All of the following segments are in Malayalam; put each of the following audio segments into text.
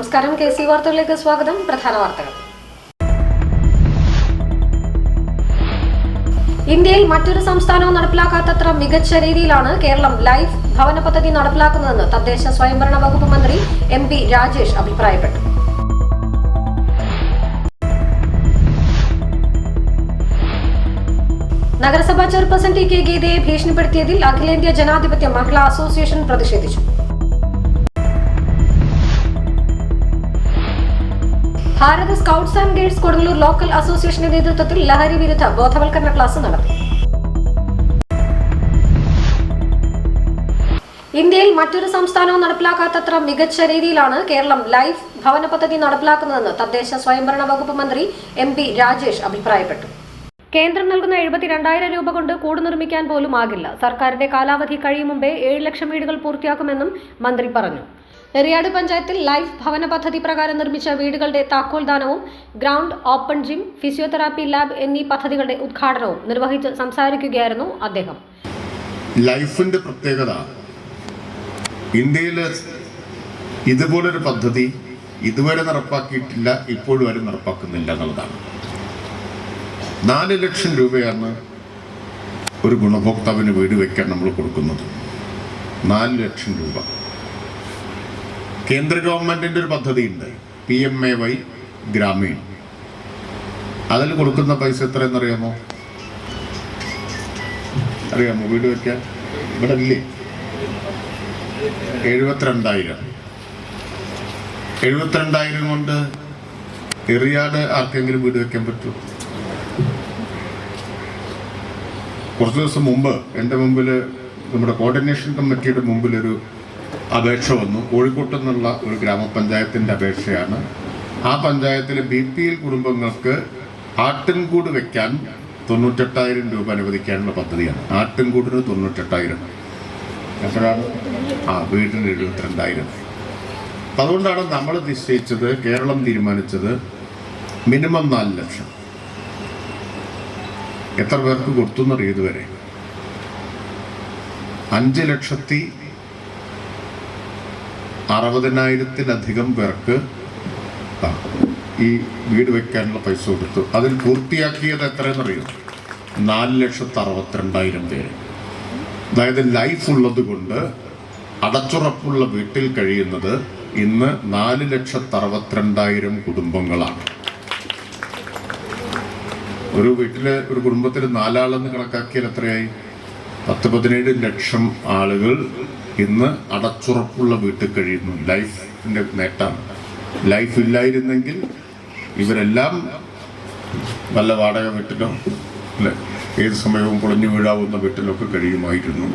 നമസ്കാരം. കെ സി വാർത്തകളിലേക്ക് സ്വാഗതം. പ്രധാന വാർത്തകൾ. ഇന്ത്യയിൽ മറ്റൊരു സംസ്ഥാനവും നടപ്പിലാക്കാത്തത്ര മികച്ച രീതിയിലാണ് കേരളം ലൈഫ് ഭവന പദ്ധതി നടപ്പിലാക്കുന്നതെന്ന് തദ്ദേശ സ്വയംഭരണ വകുപ്പ് മന്ത്രി എം പി രാജേഷ് അഭിപ്രായപ്പെട്ടു. നഗരസഭാ ചെയർപേഴ്സൺ ടി കെ ഗീതയെ ഭീഷണിപ്പെടുത്തിയതിൽ അഖിലേന്ത്യാ ജനാധിപത്യ മഹിളാ അസോസിയേഷൻ പ്രതിഷേധിച്ചു. Bharat scouts and guides Kodungallur local അസോസിയേഷന്റെ നേതൃത്വത്തിൽ ലഹരി വിരുദ്ധ ബോധവൽക്കരണ ക്ലാസ് നടത്തി. ഇന്ത്യയിൽ മറ്റൊരു സംസ്ഥാനവും നടപ്പിലാക്കാത്തത്ര മികച്ച രീതിയിലാണ് കേരളം ലൈഫ് ഭവന പദ്ധതി നടപ്പിലാക്കുന്നതെന്ന് തദ്ദേശ സ്വയംഭരണ വകുപ്പ് മന്ത്രി എം രാജേഷ് അഭിപ്രായപ്പെട്ടു. കേന്ദ്രം നൽകുന്ന എഴുപത്തിരണ്ടായിരം രൂപ കൊണ്ട് കൂട് നിർമ്മിക്കാൻ പോലും ആകില്ല. സർക്കാരിന്റെ കാലാവധി കഴിയും മുമ്പേ ഏഴ് ലക്ഷം വീടുകൾ പൂർത്തിയാക്കുമെന്നും മന്ത്രി പറഞ്ഞു. എറിയാട് പഞ്ചായത്തിൽ ലൈഫ് ഭവന പദ്ധതി പ്രകാരം നിർമ്മിച്ച വീടുകളുടെ താക്കോൽദാനവും ground open gym physiotherapy lab എന്നീ പദ്ധതികളുടെ ഉദ്ഘാടനവും നിർവഹിച്ച് സംസാരിക്കുകയായിരുന്നു അദ്ദേഹം. ലൈഫിന്റെ പ്രത്യേകത ഇന്ത്യയിൽ ഇതുപോലൊരു പദ്ധതി ഇതുവരെ നടപ്പാക്കിയിട്ടില്ല ഇപ്പോഴും ആരും നടപ്പാക്കുന്നില്ല എന്നുള്ളതാണ്. നാല് ലക്ഷം രൂപയാണ് ഒരു ഗുണഭോക്താവിന് വീട് വയ്ക്കാൻ നമ്മൾ കൊടുക്കുന്നത്. നാല് ലക്ഷം രൂപ. കേന്ദ്ര ഗവൺമെന്റിന്റെ ഒരു പദ്ധതിയുണ്ട്. P M A Y Gramin. അതിൽ കൊടുക്കുന്ന പൈസ എത്രയെന്നറിയാമോ? അറിയാമോ? വീട് വയ്ക്കാൻ? ഇവിടെ ഇല്ലേ? എഴുപത്തിരണ്ടായിരം. എഴുപത്തിരണ്ടായിരം കൊണ്ട് എറിയാട് ആർക്കെങ്കിലും വീട് വെക്കാൻ പറ്റുമോ? കുറച്ച് ദിവസം മുമ്പ് എന്റെ മുമ്പിൽ നമ്മുടെ കോർഡിനേഷൻ കമ്മിറ്റിയുടെ മുമ്പിൽ ഒരു അപേക്ഷ വന്നു. കോഴിക്കോട്ട് നിന്നുള്ള ഒരു ഗ്രാമപഞ്ചായത്തിന്റെ അപേക്ഷയാണ്. ആ പഞ്ചായത്തിലെ ബി പി എൽ കുടുംബങ്ങൾക്ക് ആട്ടിൻകൂട് വെക്കാൻ തൊണ്ണൂറ്റെട്ടായിരം രൂപ അനുവദിക്കാനുള്ള പദ്ധതിയാണ്. ആട്ടിൻകൂടിന് തൊണ്ണൂറ്റെട്ടായിരം. എപ്പോഴാണ് ആ വീടിന് എഴുപത്തിരണ്ടായിരം. അതുകൊണ്ടാണ് നമ്മൾ നിശ്ചയിച്ചത് കേരളം തീരുമാനിച്ചത് മിനിമം നാല് ലക്ഷം. എത്ര പേർക്ക് കൊടുത്തു എന്നറിയും ഇതുവരെ? അഞ്ച് ലക്ഷത്തി അറുപതിനായിരത്തിലധികം പേർക്ക് ഈ വീട് വെക്കാനുള്ള പൈസ കൊടുത്തു. അതിൽ പൂർത്തിയാക്കിയത് എത്രയെന്നറിയോ? നാല് ലക്ഷത്തി അറുപത്തിരണ്ടായിരം പേര്. അതായത് ലൈഫ് ഉള്ളത് കൊണ്ട് അടച്ചുറപ്പുള്ള വീട്ടിൽ കഴിയുന്നത് ഇന്ന് നാല് ലക്ഷത്തി അറുപത്തിരണ്ടായിരം കുടുംബങ്ങളാണ്. ഒരു വീട്ടിലെ ഒരു കുടുംബത്തിൽ നാലാളെന്ന് കണക്കാക്കിയാൽ എത്രയായി? പത്ത് പതിനേഴ് ലക്ഷം ആളുകൾ ഇന്ന് അടച്ചുറപ്പുള്ള വീട്ടിൽ കഴിയുന്നു. ലൈഫിന്റെ നേട്ടമാണ് ലൈഫ് ഇല്ലായിരുന്നെങ്കിൽ ഇവരെല്ലാം നല്ല വാടക വീട്ടിലോ അല്ലെ ഏത് സമയവും പൊളിഞ്ഞു വീഴാവുന്ന വീട്ടിലൊക്കെ കഴിയുമായിരുന്നു.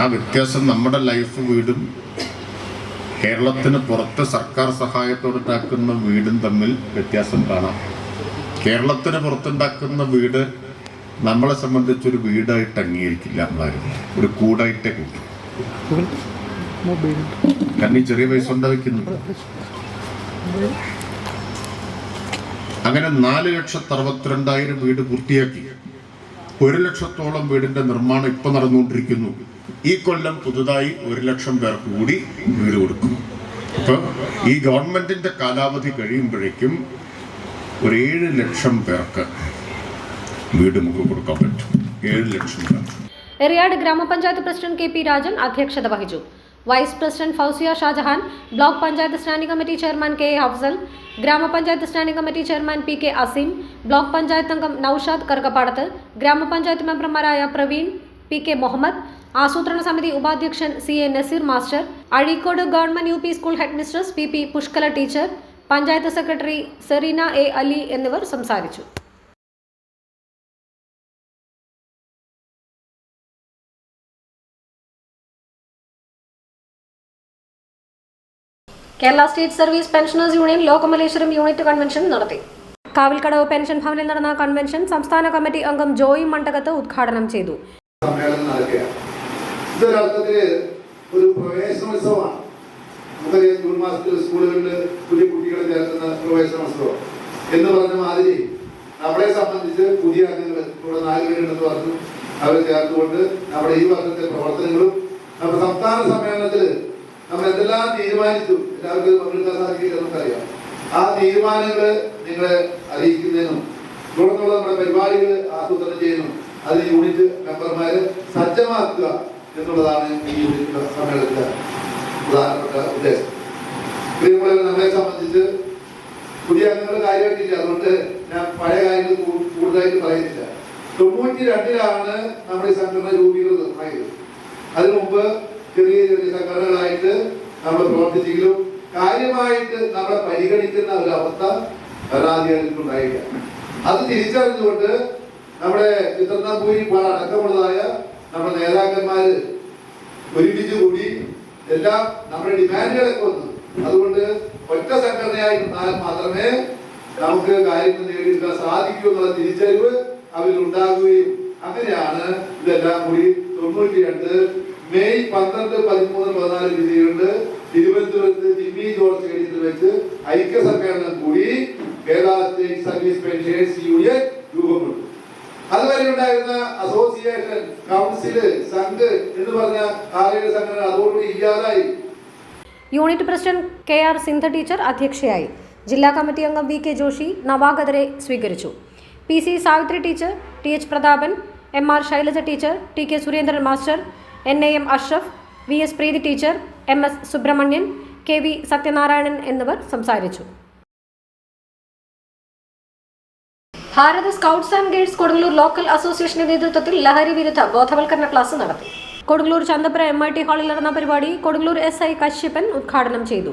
ആ വ്യത്യാസം നമ്മുടെ ലൈഫ് വീടും കേരളത്തിന് പുറത്ത് സർക്കാർ സഹായത്തോടുണ്ടാക്കുന്ന വീടും തമ്മിൽ വ്യത്യാസം കാണാം. കേരളത്തിന് പുറത്തുണ്ടാക്കുന്ന വീട് നമ്മളെ സംബന്ധിച്ചൊരു വീടായിട്ട് അംഗീകരിക്കില്ല എന്നാരും ഒരു കൂടായിട്ടേ കൂട്ടും. കാരണം ഈ ചെറിയ പൈസ ഉണ്ടാവിക്കുന്നു അങ്ങനെ നാല് ലക്ഷത്തി അറുപത്തിരണ്ടായിരം വീട് പൂർത്തിയാക്കി. ഒരു ലക്ഷത്തോളം വീടിന്റെ നിർമ്മാണം ഇപ്പൊ നടന്നുകൊണ്ടിരിക്കുന്നു. ഈ കൊല്ലം പുതുതായി ഒരു ലക്ഷം പേർക്ക് കൂടി വീട് കൊടുക്കും. അപ്പൊ ഈ ഗവൺമെന്റിന്റെ കാലാവധി കഴിയുമ്പോഴേക്കും ഒരു ഏഴ് ലക്ഷം പേർക്ക് വീട് നമുക്ക് കൊടുക്കാൻ പറ്റും. ഏഴ് ലക്ഷം പേർക്ക് എറിയാട് ഗ്രാമപഞ്ചായത്ത് പ്രസിഡന്റ് കെ പി രാജൻ അധ്യക്ഷത വഹിച്ചു. Vice president Fousiya Shajahan block panchayat standing committee chairman K A Afsal grama panchayat standing committee chairman P K Azeem block panchayat അംഗം നൌഷാദ് കറുകപ്പാടത്ത് ഗ്രാമപഞ്ചായത്ത് മെമ്പർമാരായ പ്രവീൺ പി കെ മുഹമ്മദ് ആസൂത്രണ സമിതി ഉപാധ്യക്ഷൻ C A Naseer master Azhikode government U school head mistress P P Pushkala teacher panchayat secretary Sereena A Ali എന്നിവർ സംസാരിച്ചു Kerala state service pensioners union Lokamaleswaram unit convention നടത്തി. കാവിൽക്കടവ് പെൻഷൻ ഭവനിൽ നടന്ന കൺവെൻഷൻ സംസ്ഥാന കമ്മിറ്റി അംഗം ജോയി മണ്ടകത്ത് ഉദ്ഘാടനം ചെയ്തു. ഒരു സ്കൂളുകളിൽ പുതിയ കുട്ടികളെ പ്രവേശന പ്രവേശനോത്സവം എന്ന് പറഞ്ഞ മാതിരി നമ്മളെ സംബന്ധിച്ച് പുതിയ അംഗങ്ങൾ ഇവിടെ നാല് പേരുണ്ടെന്ന് പറഞ്ഞു. അവർ ചേർത്തുകൊണ്ട് നമ്മുടെ ഈ വർഷത്തെ പ്രവർത്തനങ്ങളും നമ്മുടെ സംസ്ഥാന സമ്മേളനത്തിൽ നമ്മൾ എന്തെല്ലാം തീരുമാനിച്ചു എല്ലാവർക്കും പങ്കെടുക്കാൻ സാധിക്കില്ല നമുക്കറിയാം. ആ തീരുമാനങ്ങൾ നിങ്ങളെ അറിയിക്കുന്നതിനും തുടർന്നുള്ള നമ്മുടെ പരിപാടികൾ ആസൂത്രണം ചെയ്യുന്നു അത് യൂണിറ്റ് മെമ്പർമാര് സജ്ജമാക്കുക എന്നുള്ളതാണ് ഈ യൂണിറ്റ് സമ്മേളനത്തിലെ പ്രധാനപ്പെട്ട ഉദ്ദേശം. പ്രിയമുള്ളവർ നമ്മളെ സംബന്ധിച്ച് പുതിയ അംഗങ്ങൾ കാര്യമായിട്ടില്ല. അതുകൊണ്ട് ഞാൻ പഴയ കാര്യങ്ങൾ കൂടുതലായിട്ട് പറയുന്നില്ല. തൊണ്ണൂറ്റി രണ്ടിലാണ് നമ്മുടെ സംഘടന രൂപീകൃതമായത് അതിനു മുമ്പ് ചെറിയ ചെറിയ സംഘടനകളായിട്ട് നമ്മൾ പ്രവർത്തിച്ചെങ്കിലും കാര്യമായിട്ട് നമ്മളെ പരിഗണിക്കുന്ന ഒരു അവസ്ഥ ഭരണാധികാരികൾക്കുണ്ടായില്ല. അത് തിരിച്ചറിഞ്ഞുകൊണ്ട് നമ്മുടെ ചിത്രനാപൂരി അടക്കമുള്ളതായ നമ്മുടെ നേതാക്കന്മാര് ഒരുമിച്ച് കൂടി എല്ലാം നമ്മുടെ ഡിമാൻഡുകളൊക്കെ വന്നു. അതുകൊണ്ട് ഒറ്റ സംഘടനയായി നിന്നാൽ മാത്രമേ നമുക്ക് കാര്യങ്ങൾ നേടിയെടുക്കാൻ സാധിക്കൂ എന്നുള്ള തിരിച്ചറിവ് അവരിൽ ഉണ്ടാകുകയും അങ്ങനെയാണ് ഇതെല്ലാം കൂടി തൊണ്ണൂറ്റി രണ്ട് മെയ് പന്ത്രണ്ട് പതിമൂന്ന് പതിനാല് തീയതികളിൽ തിരുവനന്തപുരത്ത് ജിമ്മി ജോർജ് സ്റ്റേഡിയത്തിൽ വെച്ച് ഐക്യ സമ്മേളനം കൂടി Kerala state service pensioners union രൂപപ്പെട്ടു. അതുവരെ ഉണ്ടായിരുന്ന അസോസിയേഷൻ കൗൺസിൽ സംഘ് എന്ന് പറഞ്ഞ ആരോഗ്യ സംഘടന അതോടുകൂടി ഇല്ലാതായി. Unit president K R Sindhu teacher അധ്യക്ഷയായി. ജില്ലാ കമ്മിറ്റി അംഗം വി കെ ജോഷി നവാഗതരെ സ്വീകരിച്ചു. P C Savithri teacher T H Prathapan M R Shailaja teacher T K Surendran master N A M Ashraf V S Preethi teacher M S Subrahmanyan K V Sathyanarayanan എന്നിവർ സംസാരിച്ചു. Bharat scouts and guides Kodungallur local അസോസിയേഷന്റെ നേതൃത്വത്തിൽ ലഹരി വിരുദ്ധ ബോധവൽക്കരണ ക്ലാസ് നടത്തി. Kodungallur Chanthapura M I T ഹാളിൽ നടന്ന പരിപാടി കൊടുങ്ങല്ലൂർ എസ് ഐ കശ്യപ്പൻ ഉദ്ഘാടനം ചെയ്തു.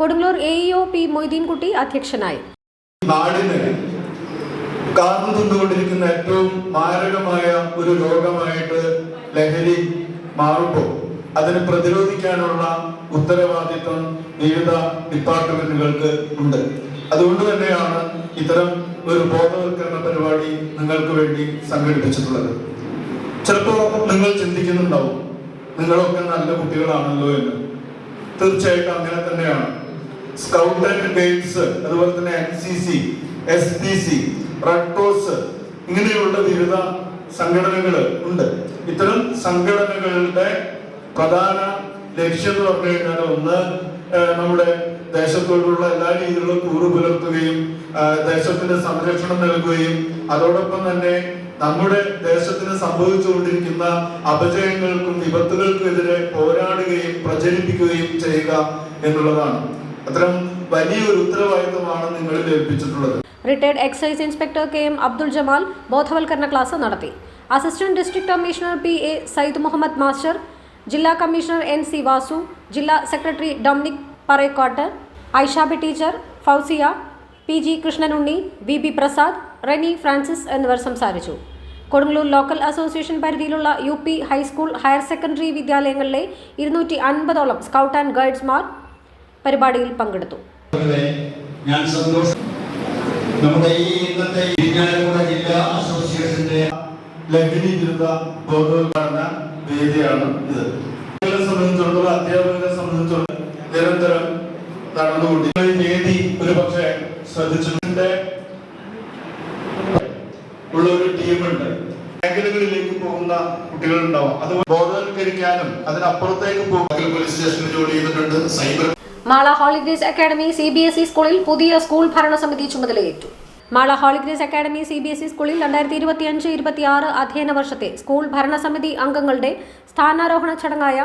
Kodungallur A E O P Moideenkutty അധ്യക്ഷനായി. നാടിന് ഏറ്റവും മാരകമായ ഒരു രോഗമായിട്ട് ലഹരി മാറുമ്പോൾ അതിനെ പ്രതിരോധിക്കാനുള്ള ഉത്തരവാദിത്വം വിവിധ ഡിപ്പാർട്ട്മെന്റുകൾക്ക് ഉണ്ട്. അതുകൊണ്ട് തന്നെയാണ് ഇത്തരം ഒരു ബോധവൽക്കരണ പരിപാടി നിങ്ങൾക്ക് വേണ്ടി സംഘടിപ്പിച്ചിട്ടുള്ളത്. ചിലപ്പോ നിങ്ങൾ ചിന്തിക്കുന്നുണ്ടാവും നിങ്ങളൊക്കെ നല്ല കുട്ടികളാണല്ലോ എന്ന്. തീർച്ചയായിട്ടും അങ്ങനെ തന്നെയാണ്. സ്കൗട്ട് ആൻഡ് ഗൈഡ്സ് അതുപോലെ തന്നെ N C C S P C red cross ഇങ്ങനെയുള്ള വിവിധ സംഘടനകൾ ഉണ്ട്. ഇത്തരം സംഘടനകളുടെ പ്രധാന ലക്ഷ്യം എന്ന് പറഞ്ഞു കഴിഞ്ഞാൽ ഒന്ന് നമ്മുടെ ദേശത്തോടുള്ള എല്ലാ രീതിയിലുള്ള കൂറ് പുലർത്തുകയും ദേശത്തിന്റെ ദേശത്തിന് സംരക്ഷണം നൽകുകയും അതോടൊപ്പം തന്നെ നമ്മുടെ ദേശത്തിന് സംഭവിച്ചുകൊണ്ടിരിക്കുന്ന അപജയങ്ങൾക്കും വിപത്തുകൾക്കും എതിരെ പോരാടുകയും പ്രചരിപ്പിക്കുകയും ചെയ്യുക എന്നുള്ളതാണ്. അത്തരം വലിയൊരു ഉത്തരവാദിത്വമാണ് നിങ്ങളിൽ ഏൽപ്പിച്ചിട്ടുള്ളത്. Retired excise inspector K M Abdul Jamal ബോധവൽക്കരണ ക്ലാസ് നടത്തി. Assistant district commissioner P A Sayyid Muhammad master ജില്ലാ കമ്മീഷണർ എൻ സി വാസു ജില്ലാ secretary Dominic Parayakkot Aishabi teacher Fousiya P G Krishnanunni V B Prasad Reni Francis എന്നിവർ സംസാരിച്ചു. കൊടുങ്ങല്ലൂർ ലോക്കൽ അസോസിയേഷൻ പരിധിയിലുള്ള U P high school higher secondary വിദ്യാലയങ്ങളിലെ ഇരുന്നൂറ്റി അൻപതോളം സ്കൗട്ട് ആൻഡ് ഗൈഡ്സ്മാർ പരിപാടിയിൽ പങ്കെടുത്തു. ഞാൻ സന്തോഷം. നമ്മുടെ ഈ ഇന്നത്തെ ഇരിഞ്ഞാലക്കുട ജില്ലാ അസോസിയേഷന്റെ ലഹരി വിരുദ്ധ ബോധവൽക്കരണ വേദിയാണ് ഇത്. സംബന്ധിച്ചിടത്തോളം അധ്യാപകരെ സംബന്ധിച്ചിടത്തോളം നിരന്തരം നടന്നുകൊണ്ടിരിക്കുന്ന. വേദി ഒരു പക്ഷേ ശ്രദ്ധിച്ചിട്ടുണ്ട്. പോകുന്ന കുട്ടികളുണ്ടാവും. അത് ബോധവൽക്കരിക്കാനും അതിനപ്പുറത്തേക്ക് പോകും. പോലീസ് സ്റ്റേഷനിൽ ജോലി ചെയ്തിട്ടുണ്ട്. Cyber Mala holy grace academy C B S E സ്കൂളിൽ പുതിയ സ്കൂൾ ഭരണസമിതി ചുമതലയേറ്റു. Mala holy grace academy C B S E സ്കൂളിൽ രണ്ടായിരത്തി ഇരുപത്തിയഞ്ച് ഇരുപത്തിയാറ് അധ്യയന വർഷത്തെ സ്കൂൾ ഭരണസമിതി അംഗങ്ങളുടെ സ്ഥാനാരോഹണ ചടങ്ങായ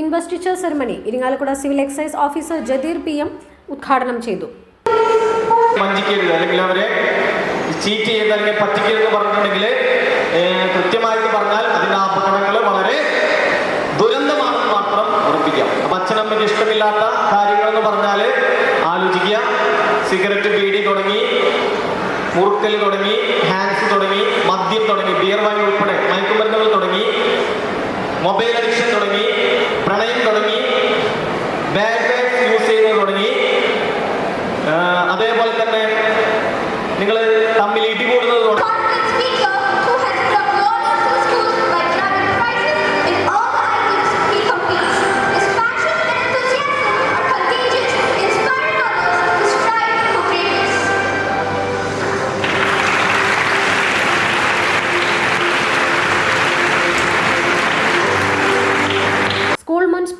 investiture ceremony Irinjalakuda civil excise officer Jadeer P M ഉദ്ഘാടനം ചെയ്തു. വഞ്ചിക്കരുത് അല്ലെങ്കിൽ അവരെ ചീറ്റ് ചെയ്ത് അല്ലെങ്കിൽ പറ്റിക്കരുത് പറഞ്ഞിട്ടുണ്ടെങ്കിൽ കൃത്യമായിട്ട് പറഞ്ഞാൽ അതിന്റെ അപകടങ്ങൾ വളരെ ദുരന്തമാണെന്ന് മാത്രം ഉറപ്പിക്കാം. അപ്പം അച്ഛനമ്മയ്ക്ക് ഇഷ്ടമില്ലാത്ത കാര്യങ്ങളെന്ന് പറഞ്ഞാൽ ആലോചിക്കുക. സിഗരറ്റ് ബീഡി തുടങ്ങി മുറുക്കൽ തുടങ്ങി ഹാൻഡ്സ് തുടങ്ങി മദ്യം തുടങ്ങി ബിയർ വാങ്ങി ഉൾപ്പെടെ മയക്കുമരുന്നുകൾ തുടങ്ങി മൊബൈൽ അഡിക്ഷൻ തുടങ്ങി പ്രണയം തുടങ്ങി ബാഡ് വേർഡ്സ് യൂസ് ചെയ്യുന്നത് തുടങ്ങി. അതേപോലെ തന്നെ നിങ്ങൾ തമ്മിൽ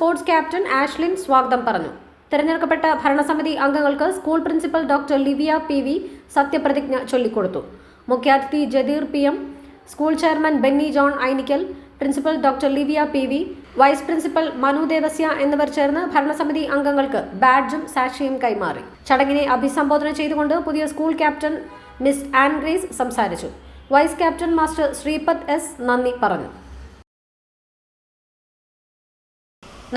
സ്പോർട്സ് ക്യാപ്റ്റൻ ആഷ്ലിൻ സ്വാഗതം പറഞ്ഞു. തെരഞ്ഞെടുക്കപ്പെട്ട ഭരണസമിതി അംഗങ്ങൾക്ക് school principal doctor Livia P V സത്യപ്രതിജ്ഞ ചൊല്ലിക്കൊടുത്തു. മുഖ്യാതിഥി Jadeer P M school chairman Benny John Ainikkal principal doctor Livia P V vice principal Manu Devasya എന്നിവർ ചേർന്ന് ഭരണസമിതി അംഗങ്ങൾക്ക് ബാഡ്ജും സാക്ഷിയും കൈമാറി. ചടങ്ങിനെ അഭിസംബോധന ചെയ്തുകൊണ്ട് പുതിയ സ്കൂൾ ക്യാപ്റ്റൻ മിസ് ആൻഗ്രീസ് സംസാരിച്ചു. Vice captain master Sreepad S നന്ദി പറഞ്ഞു.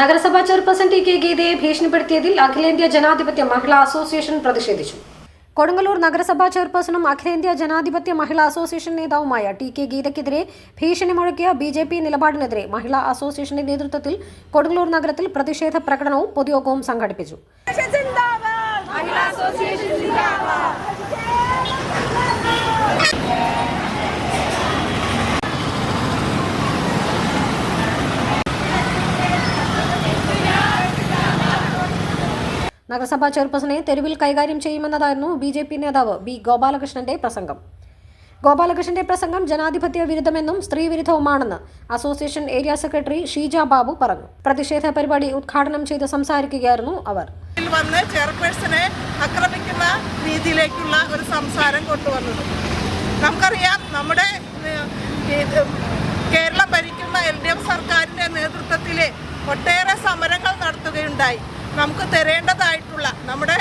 നഗരസഭാ ചെയർപേഴ്സൺ ടി കെ ഗീതയെ ഭീഷണിപ്പെടുത്തിയതിൽ അഖിലേന്ത്യാ ജനാധിപത്യ മഹിളാ അസോസിയേഷൻ പ്രതിഷേധിച്ചു. കൊടുങ്ങല്ലൂർ നഗരസഭാ ചെയർപേഴ്സണും അഖിലേന്ത്യാ ജനാധിപത്യ മഹിളാ അസോസിയേഷൻ നേതാവുമായ ടി കെ ഗീതയ്ക്കെതിരെ ഭീഷണി മുഴക്കിയ ബി ജെ പി നിലപാടിനെതിരെ മഹിളാ അസോസിയേഷന്റെ നേതൃത്വത്തിൽ കൊടുങ്ങല്ലൂർ നഗരത്തിൽ പ്രതിഷേധ പ്രകടനവും പൊതുയോഗവും സംഘടിപ്പിച്ചു. നഗരസഭാ ചെയർപേഴ്സണെ തെരുവിൽ കൈകാര്യം ചെയ്യുമെന്നതായിരുന്നു ബി ജെ പി നേതാവ് ബി ഗോപാലകൃഷ്ണന്റെ പ്രസംഗം. ഗോപാലകൃഷ്ണന്റെ പ്രസംഗം ജനാധിപത്യ വിരുദ്ധമെന്നും സ്ത്രീ വിരുദ്ധവുമാണെന്ന് association area secretary Sheeja Babu പറഞ്ഞു. പ്രതിഷേധ പരിപാടി ഉദ്ഘാടനം ചെയ്ത് സംസാരിക്കുകയായിരുന്നു അവർ. വന്ന് ചെയർപേഴ്സണെ ആക്രമിക്കുന്ന രീതിയിലേക്കുള്ള ഒരു സംസാരം കൊണ്ടുവന്നത്. നമുക്കറിയാം നമ്മുടെ കേരളം ഭരിക്കുന്ന എൽ ഡി എഫ് സർക്കാരിന്റെ നേതൃത്വത്തിൽ ഒട്ടേറെ സമരങ്ങൾ നടത്തുകയുണ്ടായി. നമുക്ക് തരേണ്ടതായിട്ടുള്ള നമ്മുടെ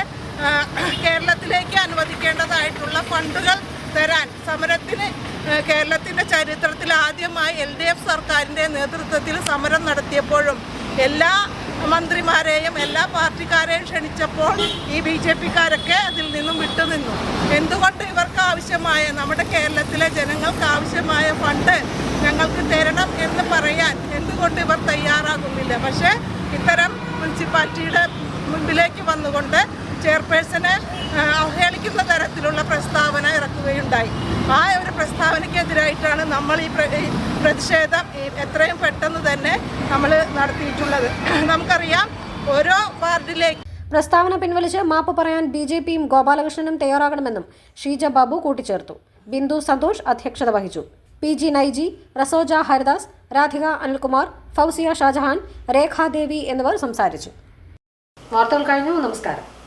കേരളത്തിലേക്ക് അനുവദിക്കേണ്ടതായിട്ടുള്ള ഫണ്ടുകൾ തരാൻ സമരത്തിന് കേരളത്തിന്റെ ചരിത്രത്തിൽ ആദ്യമായി എൽ ഡി എഫ് സർക്കാരിന്റെ നേതൃത്വത്തിൽ സമരം നടത്തിയപ്പോഴും എല്ലാ മന്ത്രിമാരെയും എല്ലാ പാർട്ടിക്കാരെയും ക്ഷണിച്ചപ്പോൾ ഈ ബി ജെ പിക്കാരൊക്കെ അതിൽ നിന്നും വിട്ടുനിന്നു. എന്തുകൊണ്ട് ഇവർക്ക് ആവശ്യമായ നമ്മുടെ കേരളത്തിലെ ജനങ്ങൾക്ക് ആവശ്യമായ ഫണ്ട് ഞങ്ങൾക്ക് തരണം എന്ന് പറയാൻ എന്തുകൊണ്ട് ഇവർ തയ്യാറാകുന്നില്ല? പക്ഷേ ഇത്തരം മുനിസിപ്പാലിറ്റിയുടെ മുൻപിലേക്ക് വന്നുകൊണ്ട് ചെയർപേഴ്സനെ അവഹേളിക്കുന്ന തരത്തിലുള്ള പ്രസ്താവന ഇറക്കുകയുണ്ടായി. ആ ഒരു പ്രസ്താവനയ്ക്കെതിരായിട്ടാണ് നമ്മൾ ഈ പ്രതിഷേധം എത്രയും പെട്ടെന്ന് തന്നെ നമ്മൾ നടത്തിയിട്ടുള്ളത്. നമുക്കറിയാം ഓരോ വാർഡിലേക്ക് പ്രസ്താവന പിൻവലിച്ച് മാപ്പ് പറയാൻ ബി ജെ പിയും ഗോപാലകൃഷ്ണനും തയ്യാറാകണമെന്നും ഷീജ ബാബു കൂട്ടിച്ചേർത്തു. ബിന്ദു സന്തോഷ് അധ്യക്ഷത വഹിച്ചു. പി ജി നൈജി റസോജ ഹരിദാസ് രാധിക അനിൽകുമാർ ഫൗസിയ ഷാജഹാൻ രേഖാദേവി എന്നിവർ സംസാരിച്ചു. വാർത്തകൾ കഴിഞ്ഞു. നമസ്കാരം.